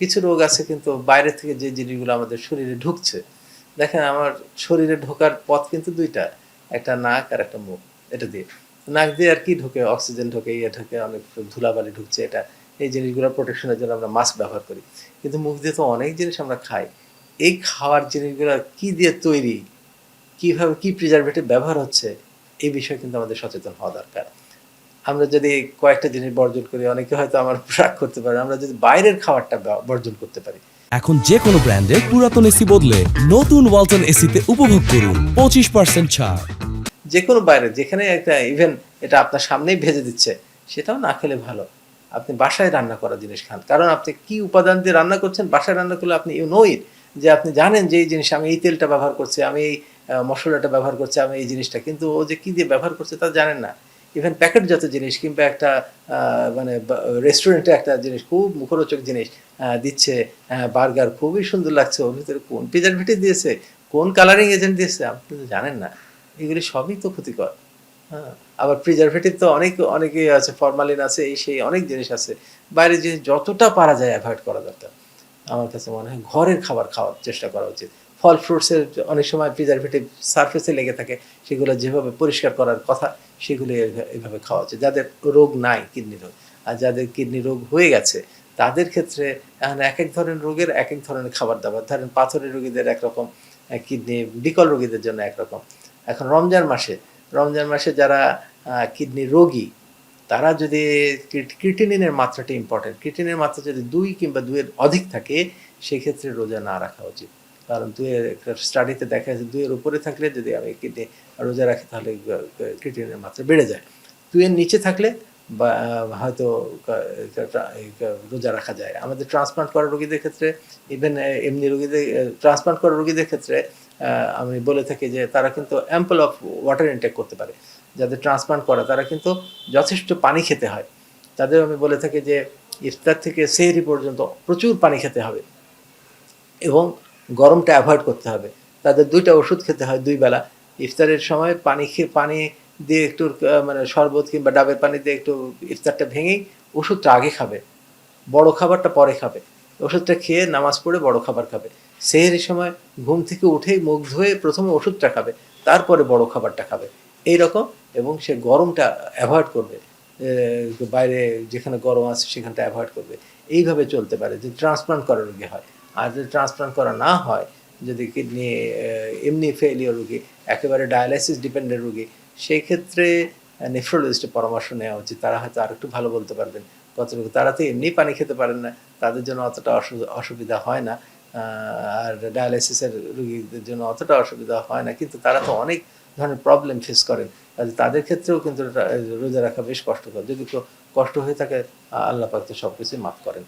কিছু রোগ আছে কিন্তু বাইরে থেকে যে জিনিসগুলো আমাদের শরীরে ঢুকছে। দেখেন আমার শরীরে ঢোকার পথ কিন্তু দুইটা, একটা নাক আর একটা মুখ, এটা দিয়ে। নাক দিয়ে আর কি ঢোকে? অক্সিজেন ঢোকে ইয়ে ঢোকে, অনেক ধুলাবালি ঢুকছে, এটা, এই জিনিসগুলো প্রোটেকশনের জন্য আমরা মাস্ক ব্যবহার করি। কিন্তু মুখ দিয়ে তো অনেক জিনিস আমরা খাই। এই খাওয়ার জিনিসগুলো কি দিয়ে তৈরি? কীভাবে, কি প্রিজারভেটিভ ব্যবহার হচ্ছে? এই বিষয়ে কিন্তু আমাদের সচেতন হওয়া দরকার। আমরা যদি কয়েকটা জিনিস বর্জন করি অনেকে হয়তো আমার রাগ করতে পারে। আমরা যদি বাইরের খাবারটা বর্জন করতে পারি। এখন যে কোনো ব্র্যান্ডের পুরাতন এসি বদলে নতুন ওয়ালটন এসিতে উপভোগ করুন পঁচিশ পার্সেন্ট ছাড়। যে কোনো বাইরে যেখানে একটা ইভেন এটা আপনার সামনেই ভেজে দিচ্ছে সেটাও না খেলে ভালো। আপনি বাসায় রান্না করা জিনিস খান। কারণ আপনি কি উপাদান দিয়ে রান্না করছেন বাসায় রান্না করলে আপনি ইউ নো ইট যে আপনি জানেন যে এই জিনিস আমি এই তেলটা ব্যবহার করছি আমি এই মশলাটা ব্যবহার করছি আমি এই জিনিসটা। কিন্তু ও যে কি দিয়ে ব্যবহার করছে তা জানেন না। ইভেন প্যাকেটজাত জিনিস কিংবা একটা মানে রেস্টুরেন্টে একটা জিনিস, খুব মুখরোচক জিনিস দিচ্ছে বার্গার। খুবই সুন্দর লাগছে। ওর ভিতরে কোন প্রিজারভেটিভ দিয়েছে? কোন কালারিং এজেন্ট দিয়েছে? আপনি তো জানেন না। এগুলি সবই তো ক্ষতিকর। হ্যাঁ আবার প্রিজারভেটিভ তো অনেক, অনেকে আছে ফরমালিন আছে, এই সেই অনেক জিনিস আছে। বাইরের জিনিস যতটা পারা যায় অ্যাভয়েড করা দরকার। আমার কাছে মনে হয় ঘরের খাবার খাওয়ার চেষ্টা করা উচিত। ফল ফ্রুটসের অনেক সময় প্রিজারভেটিভ সারফেসে লেগে থাকে, সেগুলো যেভাবে পরিষ্কার করার কথা, সেগুলো এভাবে খাওয়া উচিত। যাদের রোগ নাই কিডনি রোগ, আর যাদের কিডনি রোগ হয়ে গেছে, তাদের ক্ষেত্রে এখন এক এক ধরনের রোগের এক এক ধরনের খাবার দাবার। ধরেন পাথরের রোগীদের একরকম কিডনি, বিকল রোগীদের জন্য একরকম। এখন রমজান মাসে রমজান মাসে যারা কিডনি রোগী, তারা যদি ক্রিটিনিনের মাত্রাটা ইম্পর্টেন্ট ক্রিটিনের মাত্রা যদি দুই কিংবা দুইয়ের অধিক থাকে, সেক্ষেত্রে রোজা না রাখা উচিত। কারণ দুইয়ের একটা স্টাডিতে দেখা যাচ্ছে দুইয়ের উপরে থাকলে যদি আমি কিডনি রোজা রাখি, তাহলে ক্রিটিনের মাত্রা বেড়ে যায়। দুইয়ের নিচে থাকলে বা হয়তো রোজা রাখা যায়। আমাদের ট্রান্সপ্লান্ট করা রোগীদের ক্ষেত্রে ইভেন এমনি রোগীদের ট্রান্সপ্লান্ট করা রোগীদের ক্ষেত্রে আমি বলে থাকি যে তারা কিন্তু অ্যাম্পল অফ ওয়াটার ইনটেক করতে পারে। যাদের ট্রান্সপ্লান্ট করা, তারা কিন্তু যথেষ্ট পানি খেতে হয়। তাদের আমি বলে থাকি যে ইফতার থেকে সেহরি পর্যন্ত প্রচুর পানি খেতে হবে। এবং গরমটা অ্যাভয়েড করতে হবে। তাদের দুইটা ওষুধ খেতে হয় দুই বেলা। ইফতারের সময় পানি খেয়ে পানি দিয়ে একটু মানে শরবত কিংবা ডাবের পানি দিয়ে একটু ইফতারটা ভেঙেই ওষুধটা আগে খাবে। বড় খাবারটা পরে খাবে। ওষুধটা খেয়ে নামাজ পড়ে বড় খাবার খাবে। সেহের সময় ঘুম থেকে উঠেই মুখ ধুয়ে প্রথমে ওষুধটা খাবে, তারপরে বড় খাবারটা খাবে। এই রকম এবং সে গরমটা অ্যাভয়েড করবে। বাইরে যেখানে গরম আছে সেখানটা অ্যাভয়েড করবে। এইভাবে চলতে পারে। যে ট্রান্সপ্লান্ট করার রোগী হয়। আর যদি ট্রান্সপ্লান্ট করা না হয়, যদি কিডনি এমনি ফেলিওর রুগী, একেবারে ডায়ালাইসিস ডিপেন্ডেন্ট রুগী সেই ক্ষেত্রে নেফ্রোলজিস্টের পরামর্শ নেওয়া উচিত। তারা হয়তো আর একটু ভালো বলতে পারবেন। কতটুকু তারা তো এমনি পানি খেতে পারেন না। তাদের জন্য অতটা অসুবিধা হয় না। আর ডায়ালাইসিসের রুগীদের জন্য অতটা অসুবিধা হয় না। কিন্তু তারা তো অনেক ধরনের প্রবলেম ফেস করেন। তাদের ক্ষেত্রেও কিন্তু রোজা রাখা বেশ কষ্টকর। যদি কষ্ট হয়ে থাকে, আল্লাহ পাক তো সব কিছুই মাফ করেন।